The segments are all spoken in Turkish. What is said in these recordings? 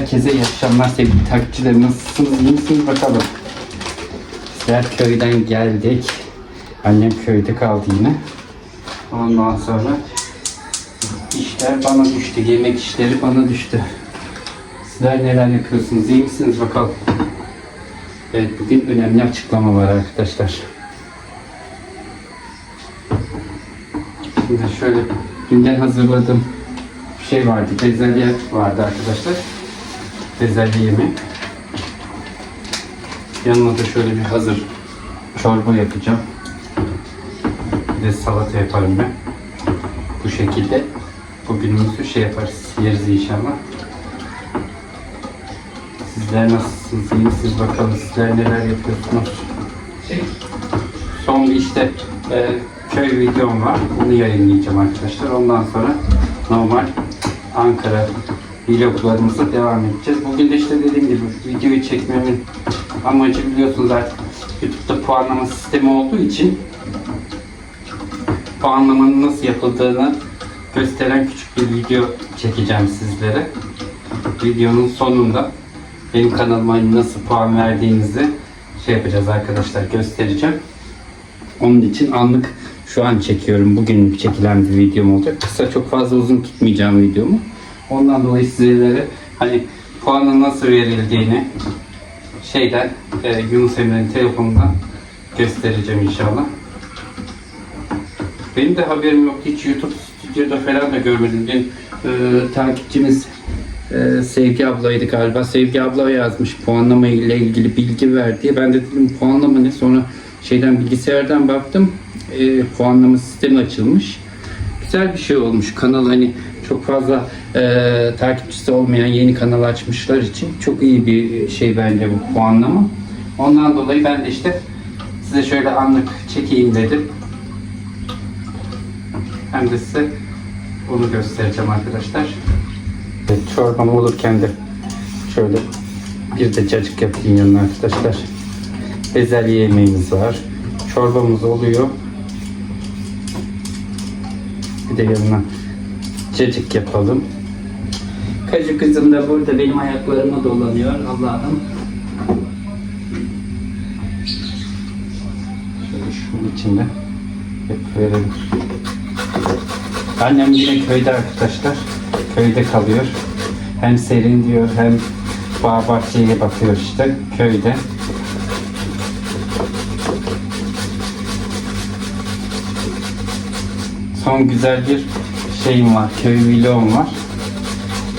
Herkese iyi akşamlar sevgili takipçilerim. Nasılsınız? İyi misiniz bakalım? Bizler köyden geldik. Annem köyde kaldı yine. Ondan sonra işler bana düştü. Yemek işleri bana düştü. Sizler neler yapıyorsunuz? İyi misiniz bakalım? Evet bugün önemli açıklama var arkadaşlar. Şimdi şöyle dünden hazırladığım bir şey vardı. Bezelye vardı arkadaşlar. Bezelye yemeği. Yanına da şöyle bir hazır çorba yapacağım. Bir de salata yaparım ben. Bu şekilde bugünümüzü şey yaparız, yeriz inşallah. Sizler nasılsınız, iyi misiniz bakalım, sizler neler yapıyorsunuz? Son bir işte e, köy videom var, bunu yayınlayacağım arkadaşlar. Ondan sonra normal Ankara vloglarımıza devam edeceğiz. Bugün de işte dediğim gibi videoyu çekmemin amacı biliyorsunuz artık YouTube'da puanlama sistemi olduğu için puanlamanın nasıl yapıldığını gösteren küçük bir video çekeceğim sizlere. Videonun sonunda benim kanalıma nasıl puan verdiğinizi şey yapacağız arkadaşlar göstereceğim. Onun için anlık şu an çekiyorum. Bugün çekilen bir videom olacak. Kısa çok fazla uzun tutmayacağım videomu. Ondan dolayı sizlere hani puanın nasıl verildiğini şeyden e, Yunus Emre'nin telefonundan göstereceğim inşallah. Benim de haberim yok. Hiç YouTube stüdyoda falan da görmedim. Dün e, takipçimiz e, Sevgi ablaydı galiba. Sevgi abla yazmış puanlama ile ilgili bilgi ver diye. Ben de dedim puanlama ne? Sonra şeyden bilgisayardan baktım. E, puanlama sistemi açılmış. Güzel bir şey olmuş. Kanal hani çok fazla e, takipçisi olmayan yeni kanal açmışlar için çok iyi bir şey bence bu puanlama. Ondan dolayı ben de işte size şöyle anlık çekeyim dedim. Hem de size bunu göstereceğim arkadaşlar. Evet, çorbam olurken de şöyle bir de cacık yapayım yanına arkadaşlar. Bezelye yemeğimiz var. Çorbamız oluyor. Bir de yanına cacık yapalım. Kacı kızım da burada benim ayaklarıma dolanıyor Allah'ım. Şöyle şunun içinde yapıverelim. Annem yine köyde arkadaşlar. Köyde kalıyor. Hem serin diyor hem bağ bahçeye bakıyor işte köyde. Son güzel bir şeyim var. Köy vlogum var.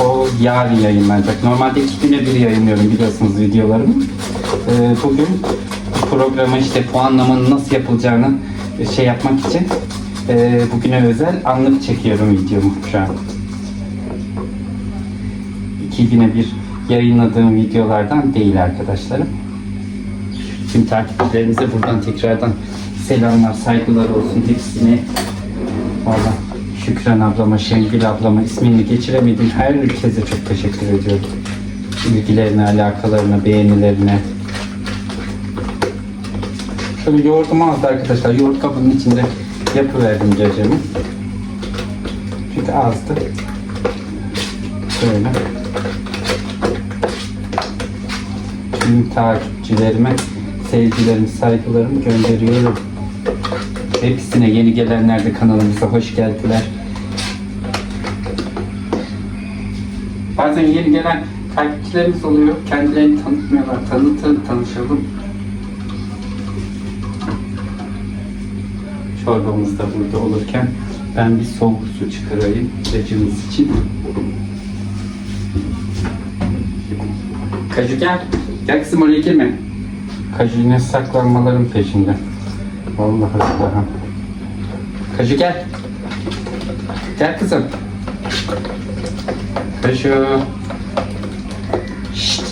O yarın yayınlanacak. Normalde iki güne bir yayınlıyorum biliyorsunuz videolarımı. Ee, bugün bu programa işte puanlamanın nasıl yapılacağını şey yapmak için e, bugüne özel anlık çekiyorum videomu şu an. İki güne bir yayınladığım videolardan değil arkadaşlarım. Tüm takipçilerimize buradan tekrardan selamlar, saygılar olsun hepsine. Valla Şükran ablama, Şengül ablama ismini geçiremedim. Herkese çok teşekkür ediyorum. İlgilerine, alakalarına, beğenilerine. Şöyle yoğurdum azdı arkadaşlar. Yoğurt kabının içinde yapıverdim cacığımı. Çünkü azdı. Şöyle. Tüm takipçilerime sevgilerimi, saygılarımı gönderiyorum. Hepsine yeni gelenler de kanalımıza hoş geldiler. Bazen yeni gelen takipçilerimiz oluyor. Kendilerini tanıtmıyorlar. Tanıtın, tanışalım. Çorbamız da burada olurken ben bir soğuk su çıkarayım cacığımız için. Kaju gel. Gel kızım oraya girme. Kaju yine saklanmaların peşinde. Vallahi billahi. Kaju gel. Gel kızım. Kaju. Şşt.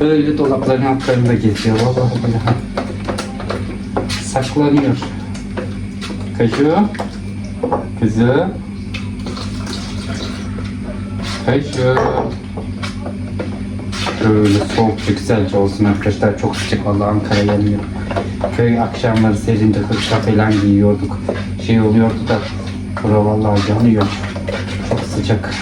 Böyle dolapların altlarında geziyor. Vallahi billahi. Saklanıyor. Kaju. Kızım. Kaju. Böyle soğuk güzelce olsun arkadaşlar. Çok sıcak vallahi Ankara yanıyor. Köy akşamları serinde hırka falan giyiyorduk. Şey oluyordu da bura vallahi yanıyor. Çok sıcak.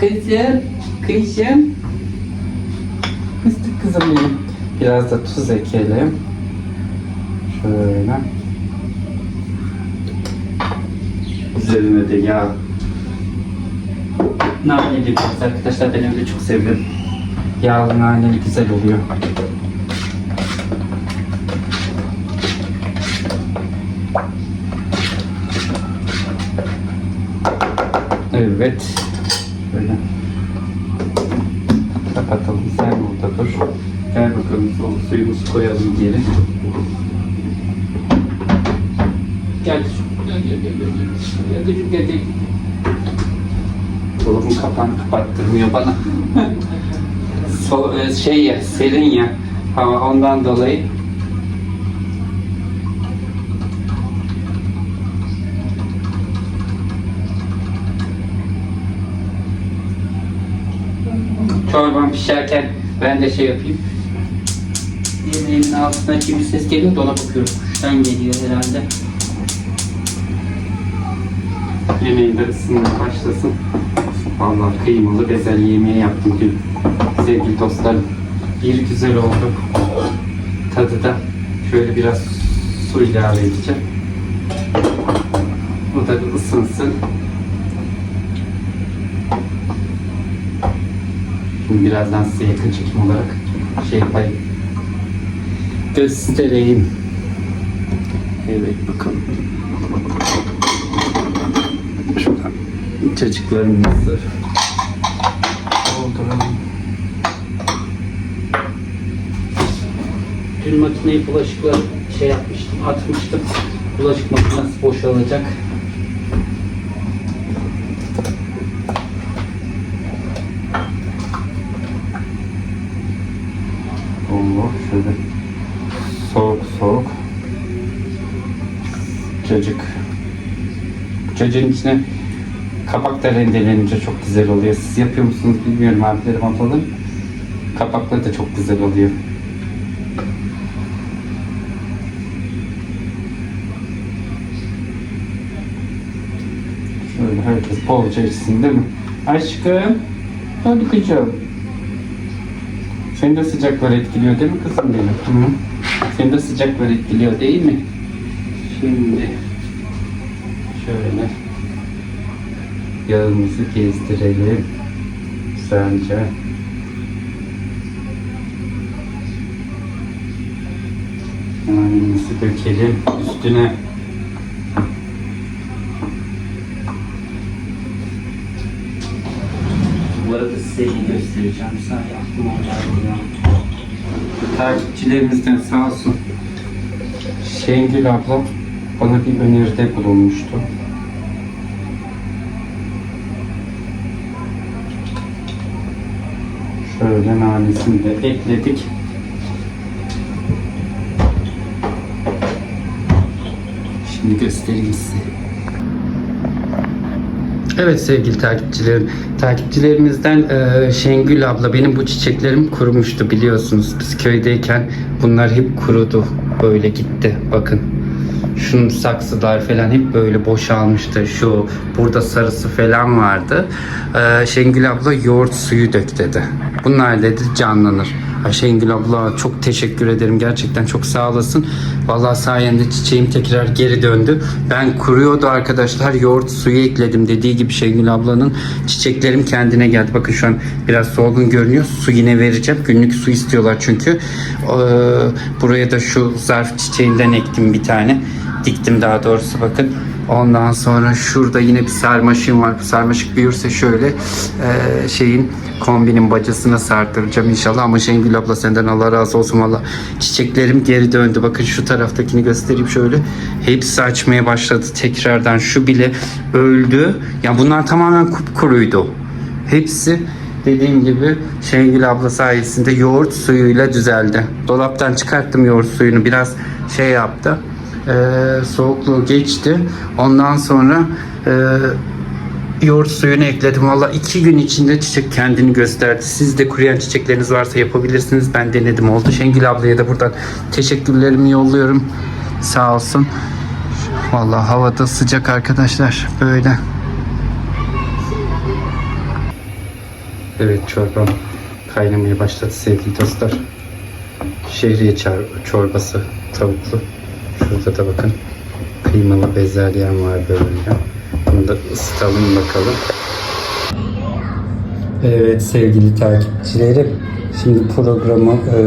Kızım, kızım. Fıstık kızım benim. Biraz da tuz ekelim. Şöyle. Üzerine de yağ. Nane döküyoruz arkadaşlar. Ben öyle çok seviyorum. Yağlı naneli güzel oluyor. Evet. Böyle. Kapatalım. Sen burada dur. Gel bakalım suyumuzu koyalım geri. Gel. Gel gel. gel. Dolabın kapağını kapattırmıyor bana. so, e, şey ya, serin ya. Hava ondan dolayı. Çorban pişerken ben de şey yapayım. Yemeğimin altına kimi ses geliyor da ona bakıyorum. Kuştan geliyor herhalde. Yemeğin de ısınmaya başlasın. Vallahi kıymalı bezelye yemeği yaptım dün. Sevgili dostlarım. Bir güzel oldu. Tadı da şöyle biraz su ilave edeceğim. Bu da bir ısınsın. Şimdi birazdan size yakın çekim olarak şey yapayım. Göstereyim. Evet bakalım. Şuradan çocuklarımızı dolduralım. Dün makineyi bulaşıkları şey yapmıştım, atmıştım. Bulaşık makinesi boşalacak. Allah şöyle soğuk soğuk cacık cacığın içine kapak da rendelenince çok güzel oluyor. Siz yapıyor musunuz bilmiyorum abilerim ablalarım. Kapakları da çok güzel oluyor. Şöyle herkes bolca içsin değil mi? Aşkım. Hadi kızım. Seni de sıcaklar etkiliyor değil mi kızım benim? Hı? Seni de sıcaklar etkiliyor değil mi? Şimdi şöyle yağımızı gezdirelim. Güzelce. Nanemizi dökelim üstüne. Bu arada size göstereceğim. Sağ aklıma geldi. Takipçilerimizden sağ olsun. Şengül abla bana bir öneride bulunmuştu. Şöyle nanesini de ekledik. Şimdi göstereyim size. Evet sevgili takipçilerim. Takipçilerimizden e, Şengül abla benim bu çiçeklerim kurumuştu biliyorsunuz. Biz köydeyken bunlar hep kurudu. Böyle gitti. Bakın. Şunun saksılar falan hep böyle boşalmıştı. Şu burada sarısı falan vardı. E, Şengül abla yoğurt suyu dök dedi. Bunlar dedi canlanır. Ay Şengül abla çok teşekkür ederim. Gerçekten çok sağ olasın. Vallahi sayende çiçeğim tekrar geri döndü. Ben kuruyordu arkadaşlar. Yoğurt suyu ekledim dediği gibi Şengül ablanın çiçeklerim kendine geldi. Bakın şu an biraz solgun görünüyor. Su yine vereceğim. Günlük su istiyorlar çünkü. Ee, buraya da şu zarf çiçeğinden ektim bir tane. Diktim daha doğrusu bakın. Ondan sonra şurada yine bir sarmaşığım var. Bu sarmaşık büyürse şöyle e, şeyin kombinin bacasına sarttıracağım inşallah. Ama Şengül abla senden Allah razı olsun valla. Çiçeklerim geri döndü. Bakın şu taraftakini göstereyim şöyle. Hepsi açmaya başladı tekrardan. Şu bile öldü. Ya bunlar tamamen kupkuruydu. Hepsi dediğim gibi Şengül abla sayesinde yoğurt suyuyla düzeldi. Dolaptan çıkarttım yoğurt suyunu biraz şey yaptı. Ee, soğukluğu geçti. Ondan sonra e, yoğurt suyunu ekledim. Valla iki gün içinde çiçek kendini gösterdi. Siz de kuruyan çiçekleriniz varsa yapabilirsiniz. Ben denedim oldu. Şengül ablaya da buradan teşekkürlerimi yolluyorum. Sağ olsun. Vallahi havada sıcak arkadaşlar. Böyle. Evet çorbam kaynamaya başladı sevgili dostlar. Şehriye çor- çorbası tavuklu. Şurada da bakın kıymalı bezelyem var böyle. Bunu da ısıtalım bakalım. Evet sevgili takipçilerim. Şimdi programı e,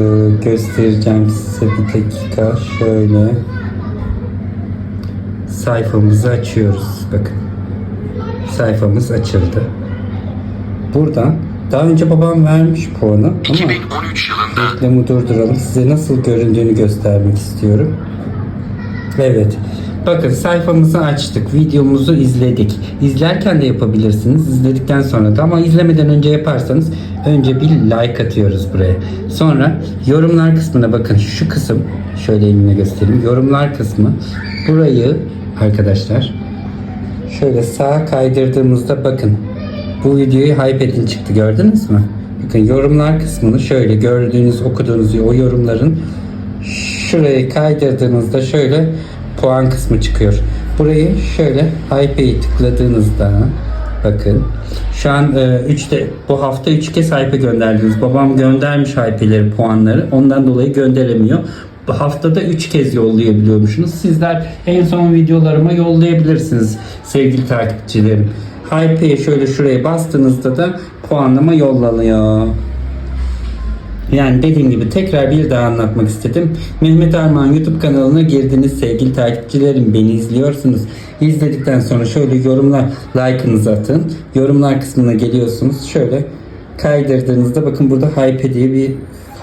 göstereceğim size bir dakika. Şöyle sayfamızı açıyoruz. Bakın. Sayfamız açıldı. Buradan daha önce babam vermiş puanı ama 2013 yılında reklamı durduralım. Size nasıl göründüğünü göstermek istiyorum. Evet. Bakın sayfamızı açtık. Videomuzu izledik. İzlerken de yapabilirsiniz. İzledikten sonra da ama izlemeden önce yaparsanız önce bir like atıyoruz buraya. Sonra yorumlar kısmına bakın şu kısım şöyle elimle göstereyim. Yorumlar kısmı burayı arkadaşlar şöyle sağa kaydırdığımızda bakın bu videoyu hype edin çıktı gördünüz mü? Bakın yorumlar kısmını şöyle gördüğünüz okuduğunuz o yorumların şuraya kaydırdığınızda şöyle puan kısmı çıkıyor. Burayı şöyle hype'yi tıkladığınızda bakın şu an 3'te bu hafta 3 kez hype gönderdiniz. Babam göndermiş hype'leri puanları. Ondan dolayı gönderemiyor. Haftada 3 kez yollayabiliyormuşsunuz. Sizler en son videolarıma yollayabilirsiniz sevgili takipçilerim. Hype'ye şöyle şuraya bastığınızda da puanlama yollanıyor. Yani dediğim gibi tekrar bir daha anlatmak istedim. Mehmet Arman YouTube kanalına girdiniz sevgili takipçilerim. Beni izliyorsunuz. İzledikten sonra şöyle yorumlar, like'ınızı atın. Yorumlar kısmına geliyorsunuz. Şöyle kaydırdığınızda bakın burada hype diye bir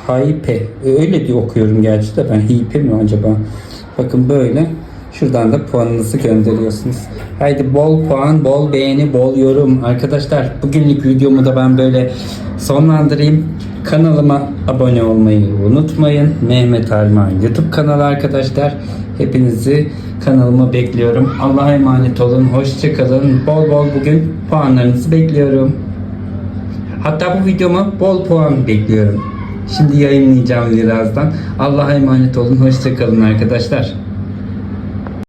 hype. Öyle diye okuyorum gerçi de ben hype mi acaba? Bakın böyle. Şuradan da puanınızı gönderiyorsunuz. Haydi bol puan, bol beğeni, bol yorum. Arkadaşlar bugünlük videomu da ben böyle sonlandırayım. Kanalıma abone olmayı unutmayın. Mehmet Arman YouTube kanalı arkadaşlar. Hepinizi kanalıma bekliyorum. Allah'a emanet olun. Hoşçakalın. Bol bol bugün puanlarınızı bekliyorum. Hatta bu videoma bol puan bekliyorum. Şimdi yayınlayacağım birazdan. Allah'a emanet olun. Hoşçakalın arkadaşlar.